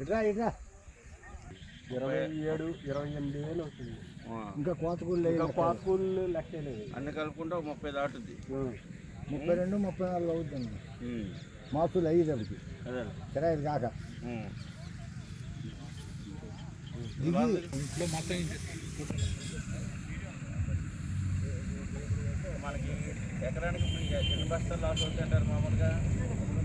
ఇట్రా ఇట్రా. ఇరవై ఏడు ఇరవై ఎనిమిది వేలు అవుతుంది. ఇంకా కోత కూలి ఇంకా పాత కూలీలు లెక్కే లేదు అన్ని కలుపుకుంటే ముప్పై దాటుద్ది. ముప్పై రెండు ముప్పై నాలుగు అవుతుంది. మాసులు అవికి అదే. కిరాయిలు కాక. ఉమ్. దిగి మనకి ఎకరానికి ఎన్ని బస్తాలు లాస్ అవుతుంటారు మామూలుగా?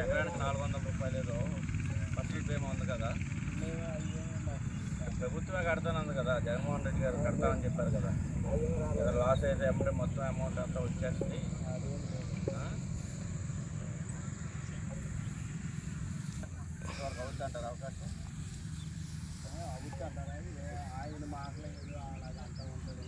ఎకరానికి నాలుగు వందల రూపాయలు ఏదో పర్సనల్ బీమా ఉంది కదా. ప్రభుత్వమే కడతానంది కదా. జగన్మోహన్ రెడ్డి గారు కడతానని చెప్పారు కదా. ఏదో లాస్ అయితే అప్పుడే మొత్తం అమౌంట్ అంతా వచ్చేస్తుంది అంటారు అవకాశం? ఆయన మాట్లాడేది అలాగ అంటూ ఉంటుంది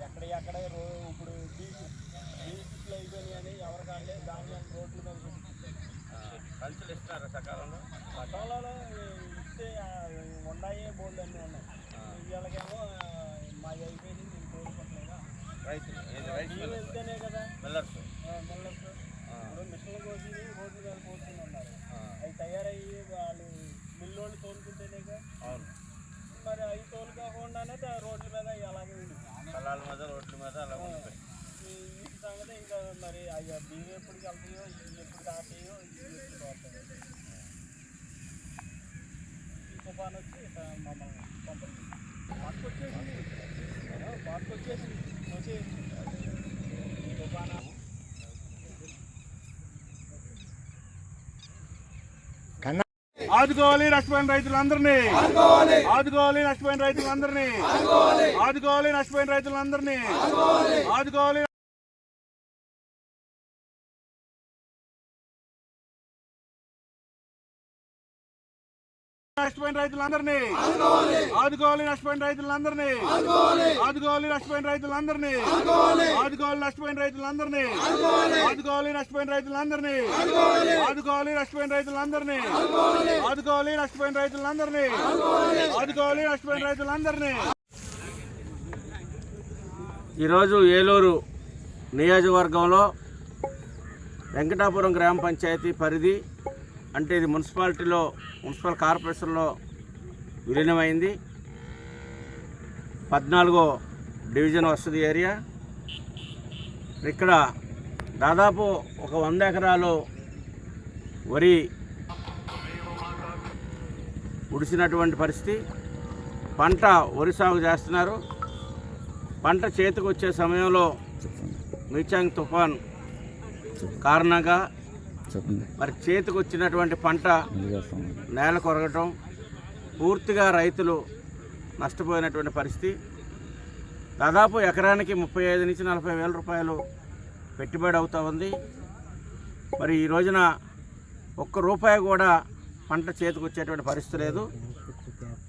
ఎక్కడ ఎక్కడ ఇప్పుడు రోడ్ల మీద పెట్టి సంచులు సకాలంలో ఇస్తే ఆ, ఉన్నాయి బోర్డు అన్నీ ఉన్నాయి వీళ్ళకేమో మా అయిపోయింది నేను కోరుకుంటున్నాగా రైతులు వెళ్తేనే కదా మిల్లర్స్ అబ్బా వచ్చి మమ్మల్ని పంపండి. వచ్చేసింది వచ్చేసింది వచ్చి ఆదుకోవాలి నష్టపోయిన రైతులందరినీ. ఆదుకోవాలి. నష్టపోయిన రైతులందరినీ. ఆదుకోవాలి. నష్టపోయిన రైతులందరినీ. ఆదుకోవాలి నష్టపోయిన రైతులందరినీ. ఆదుకోవాలి. నష్టపోయిన రైతులందరినీ. ఆదుకోవాలి. నష్టపోయిన రైతులందరినీ. ఆదుకోవాలి. నష్టపోయిన రైతులందరినీ. ఆదుకోవాలి. నష్టపోయిన రైతులందరినీ. ఆదుకోవాలి. నష్టపోయిన రైతులందరినీ. ఆదుకోవాలి. నష్టపోయిన రైతులందరినీ. ఆదుకోవాలి నష్టపోయిన రైతులందరినీ. ఈరోజు ఏలూరు నియోజకవర్గంలో వెంకటాపురం గ్రామ పంచాయతీ పరిధి అంటే ఇది మున్సిపాలిటీలో మున్సిపల్ కార్పొరేషన్లో విలీనమైంది. పద్నాలుగో డివిజన్ వస్తుంది ఏరియా. ఇక్కడ దాదాపు ఒక వంద ఎకరాలు వరి ఉడిసినటువంటి పరిస్థితి. పంట వరి సాగు చేస్తున్నారు. పంట చేతికి వచ్చే సమయంలో మీచాంగ్ తుఫాన్ కారణంగా మరి చేతికి వచ్చినటువంటి పంట నేల కొరగటం పూర్తిగా రైతులు నష్టపోయినటువంటి పరిస్థితి. దాదాపు ఎకరానికి ముప్పై ఐదు నుంచి నలభై వేల రూపాయలు పెట్టుబడి అవుతా ఉంది. మరి ఈ రోజున ఒక్క రూపాయి కూడా పంట చేతికి వచ్చేటువంటి పరిస్థితి లేదు.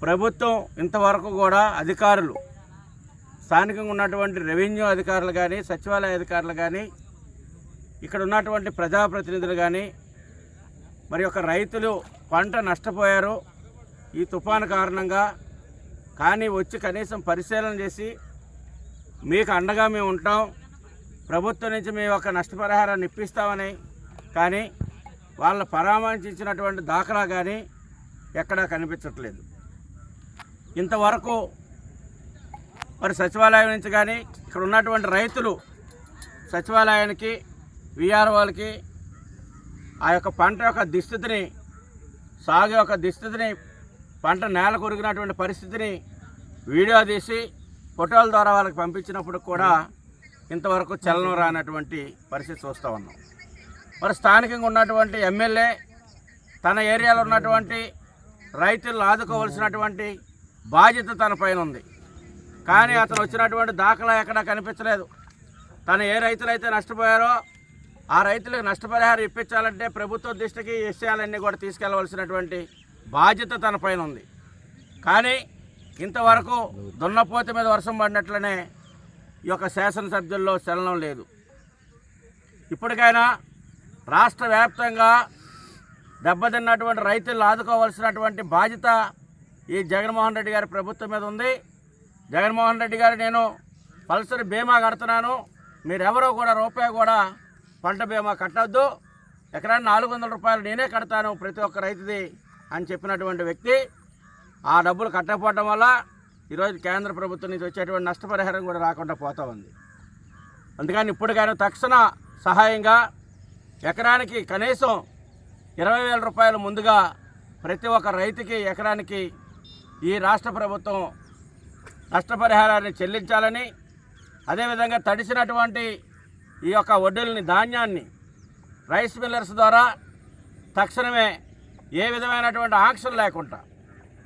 ప్రభుత్వం ఇంతవరకు కూడా అధికారులు స్థానికంగా ఉన్నటువంటి రెవెన్యూ అధికారులు కానీ సచివాలయ అధికారులు కానీ ఇక్కడ ఉన్నటువంటి ప్రజాప్రతినిధులు కానీ మరి యొక్క రైతులు పంట నష్టపోయారు ఈ తుఫాను కారణంగా కానీ వచ్చి కనీసం పరిశీలన చేసి మీకు అండగా మేము ఉంటాం ప్రభుత్వం నుంచి మేము ఒక నష్టపరిహారాన్ని ఇప్పిస్తామని కానీ వాళ్ళ పరామర్శించినటువంటి దాఖలా కానీ ఎక్కడా కనిపించట్లేదు. ఇంతవరకు మరి సచివాలయం నుంచి కానీ ఇక్కడ ఉన్నటువంటి రైతులు సచివాలయానికి విఆర్ఓలకి ఆ యొక్క పంట యొక్క దుస్థితిని సాగు యొక్క దుస్థితిని పంట నేల కొరిగినటువంటి పరిస్థితిని వీడియో తీసి ఫోటోల ద్వారా వాళ్ళకి పంపించినప్పుడు కూడా ఇంతవరకు చలనం రానటువంటి పరిస్థితి చూస్తూ ఉన్నాం. మరి స్థానికంగా ఉన్నటువంటి ఎమ్మెల్యే తన ఏరియాలో ఉన్నటువంటి రైతులను ఆదుకోవాల్సినటువంటి బాధ్యత తన పైన ఉంది. కానీ అతను వచ్చినటువంటి దాఖలా ఎక్కడా కనిపించలేదు. తను ఏ రైతులైతే నష్టపోయారో ఆ రైతులకు నష్టపరిహారం ఇప్పించాలంటే ప్రభుత్వ దృష్టికి ఈ విషయాలన్నీ కూడా తీసుకెళ్ళవలసినటువంటి బాధ్యత తన పైన ఉంది. కానీ ఇంతవరకు దున్నపోత మీద వర్షం పడినట్లనే ఈ యొక్క శాసనసభ్యుల్లో చలనం లేదు. ఇప్పటికైనా రాష్ట్ర వ్యాప్తంగా దెబ్బతిన్నటువంటి రైతులను ఆదుకోవాల్సినటువంటి బాధ్యత ఈ జగన్మోహన్ రెడ్డి గారి ప్రభుత్వం మీద ఉంది. జగన్మోహన్ రెడ్డి గారు నేను పల్సర్ బీమా కడుతున్నాను. మీరెవరో కూడా రూపాయి కూడా పంట బీమా కట్టద్దు. ఎకరానికి నాలుగు వందల రూపాయలు నేనే కడతాను ప్రతి ఒక్క రైతుది అని చెప్పినటువంటి వ్యక్తి. ఆ డబ్బులు కట్టకపోవడం వల్ల ఈరోజు కేంద్ర ప్రభుత్వం నుంచి వచ్చేటువంటి నష్టపరిహారం కూడా రాకుండా పోతూ ఉంది. అందుకని ఇప్పటికైనా తక్షణ సహాయంగా ఎకరానికి కనీసం ఇరవై వేల రూపాయలు ముందుగా ప్రతి ఒక్క రైతుకి ఎకరానికి ఈ రాష్ట్ర ప్రభుత్వం నష్టపరిహారాన్ని చెల్లించాలని అదేవిధంగా తడిసినటువంటి ఈ యొక్క వడ్డీలని ధాన్యాన్ని రైస్ మిల్లర్స్ ద్వారా తక్షణమే ఏ విధమైనటువంటి ఆంక్షలు లేకుండా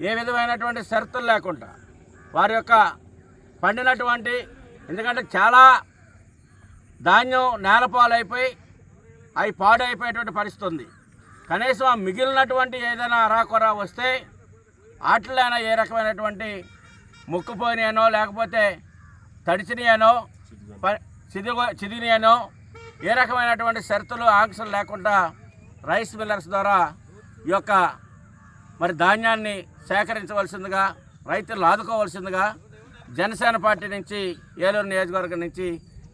ఏ విధమైనటువంటి షరతులు లేకుండా వారి యొక్క పండినటువంటి ఎందుకంటే చాలా ధాన్యం నేలపాలైపోయి అవి పాడైపోయేటువంటి పరిస్థితి ఉంది. కనీసం ఆ మిగిలినటువంటి ఏదైనా అరాకొర వస్తే వాటిలోనైనా ఏ రకమైనటువంటి ముక్కుపోయినాయనో లేకపోతే తడిచినాయనో చదివ చిదిగో ఏ రకమైనటువంటి షరతులు ఆంక్షలు లేకుండా రైస్ మిల్లర్స్ ద్వారా ఈ యొక్క మరి ధాన్యాన్ని సేకరించవలసిందిగా రైతులను ఆదుకోవాల్సిందిగా జనసేన పార్టీ నుంచి ఏలూరు నియోజకవర్గం నుంచి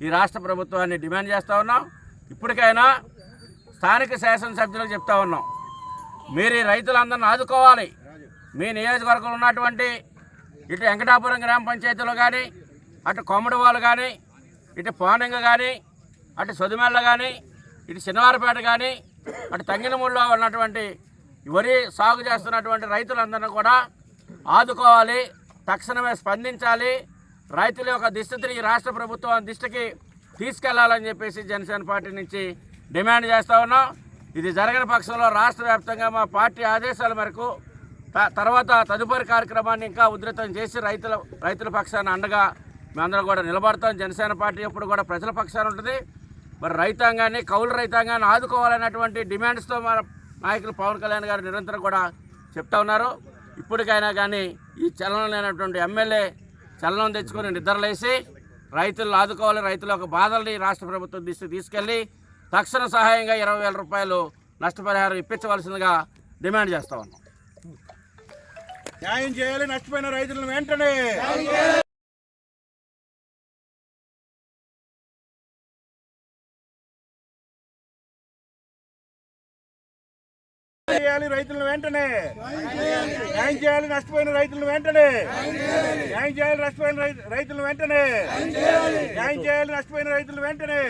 ఈ రాష్ట్ర ప్రభుత్వాన్ని డిమాండ్ చేస్తూ ఉన్నాం. ఇప్పటికైనా స్థానిక శాసనసభ్యులకు చెప్తా ఉన్నాం. మీరు ఈ రైతులందరిని ఆదుకోవాలి. మీ నియోజకవర్గంలో ఉన్నటువంటి ఇటు వెంకటాపురం గ్రామ పంచాయతీలో కానీ అటు కొమ్మడివాళ్ళు కానీ ఇటు పోనంగ కానీ అటు సదుమెల్ల కానీ ఇటు శనివారపేట కానీ అటు తంగినమూడిలో ఉన్నటువంటి వరి సాగు చేస్తున్నటువంటి రైతులందరినీ కూడా ఆదుకోవాలి తక్షణమే స్పందించాలి. రైతుల యొక్క దిశని ఈ రాష్ట్ర ప్రభుత్వం దిష్టికి తీసుకెళ్ళాలని చెప్పేసి జనసేన పార్టీ నుంచి డిమాండ్ చేస్తా ఉన్నాం. ఇది జరగని పక్షంలో రాష్ట్ర వ్యాప్తంగా మా పార్టీ ఆదేశాల మేరకు త- తర్వాత తదుపరి కార్యక్రమాన్ని ఇంకా ఉధృతం చేసి రైతుల రైతుల పక్షాన్ని అండగా మేమందరం కూడా నిలబడతాం. జనసేన పార్టీ ఎప్పుడు కూడా ప్రజల పక్షాన ఉంటుంది. మరి రైతాంగాన్ని కౌలు రైతాంగాన్ని ఆదుకోవాలనేటువంటి డిమాండ్స్తో మన నాయకులు పవన్ కళ్యాణ్ గారు నిరంతరం కూడా చెప్తా ఉన్నారు. ఇప్పటికైనా కానీ ఈ చలనం లేనటువంటి ఎమ్మెల్యే చలనం తెచ్చుకొని నిద్రలేసి రైతులను ఆదుకోవాలి రైతుల యొక్క బాధల్ని రాష్ట్ర ప్రభుత్వం దృష్టికి తీసుకెళ్ళి తక్షణ సహాయంగా ఇరవై వేల రూపాయలు నష్టపరిహారం ఇప్పించవలసిందిగా డిమాండ్ చేస్తా ఉన్నాం. న్యాయం చేయాలి నష్టపోయిన రైతులను వెంటనే. చేయాలి రైతులను వెంటనే. న్యాయం చేయాలి నష్టపోయిన రైతులను వెంటనే. న్యాయం చేయాలి నష్టపోయిన రైతులను వెంటనే. న్యాయం చేయాలి నష్టపోయిన రైతులను వెంటనే.